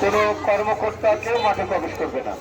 কোনো কর্মকর্তা কেউ মাঠে প্রবেশ করবে না।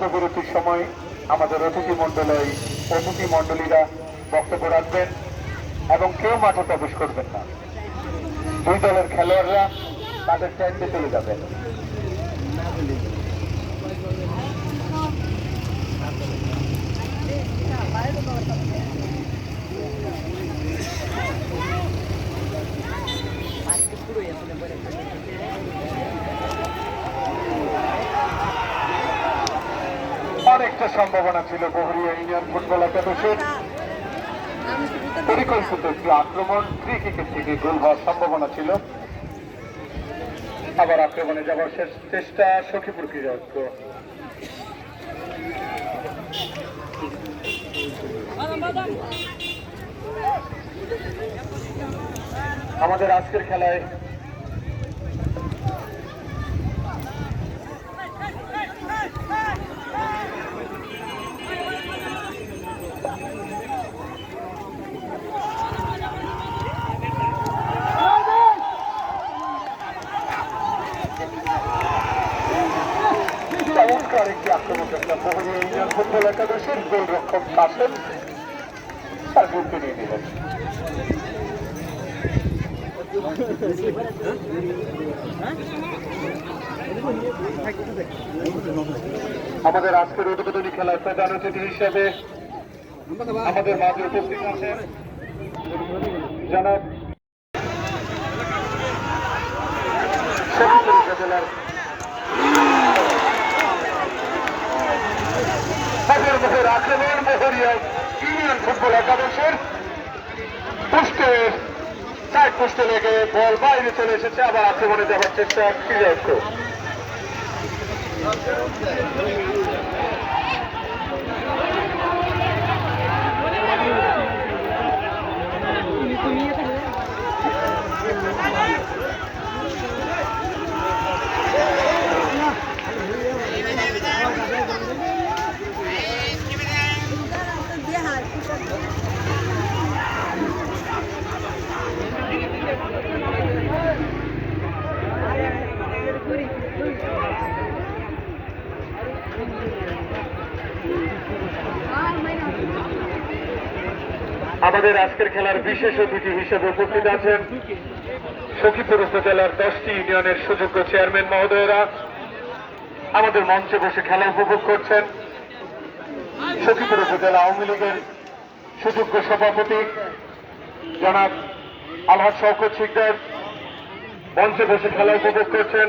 মধ্যবিরতির সময় আমাদের অতিথি মন্ডলী অতিথি মন্ডলীরা বক্তব্য রাখবেন এবং কেউ মাঠে প্রবেশ করবেন না। দুই দলের খেলোয়াড়রা তাদের ট্যান্ডে চলে যাবেন। অনেকটা সম্ভাবনা ছিল বহরিয়া ইউনিয়ন ফুটবল একাদশের। পরিকল্পিত একটি আক্রমণ ফ্রি কিকের থেকে গোল হওয়ার সম্ভাবনা ছিল। আবার আক্রমণে যাওয়ার শেষ চেষ্টা সখীপুর ক্রীড়াঙ্গ আমাদের আজকের খেলায় আমাদের আজকের উদ্বোধনী খেলার প্রধান অতিথি হিসেবে আমাদের মাঝে উপস্থিত আছেন। জনাব উপজেলার হাজার মোহর আক্রমণ ফুটবল একাদশের পোস্টে সাইড পোস্টে লেগে বল এসেছে আবার আক্রমণে যাওয়ার চেষ্টা ক্রীড়াঙ্গ আমাদের আজকের খেলার বিশেষ অতিথি হিসেবে উপস্থিত আছেন সখীপুর উপজেলার দশটি ইউনিয়নের সুযোগ্য চেয়ারম্যান মহোদয়রা। আমাদের মঞ্চে বসে খেলা উপভোগ করছেন সখীপুর উপজেলা আওয়ামী লীগের সুযোগ্য সভাপতি জনাব আলহাজ শওকত শিকদার। মঞ্চে বসে খেলা উপভোগ করছেন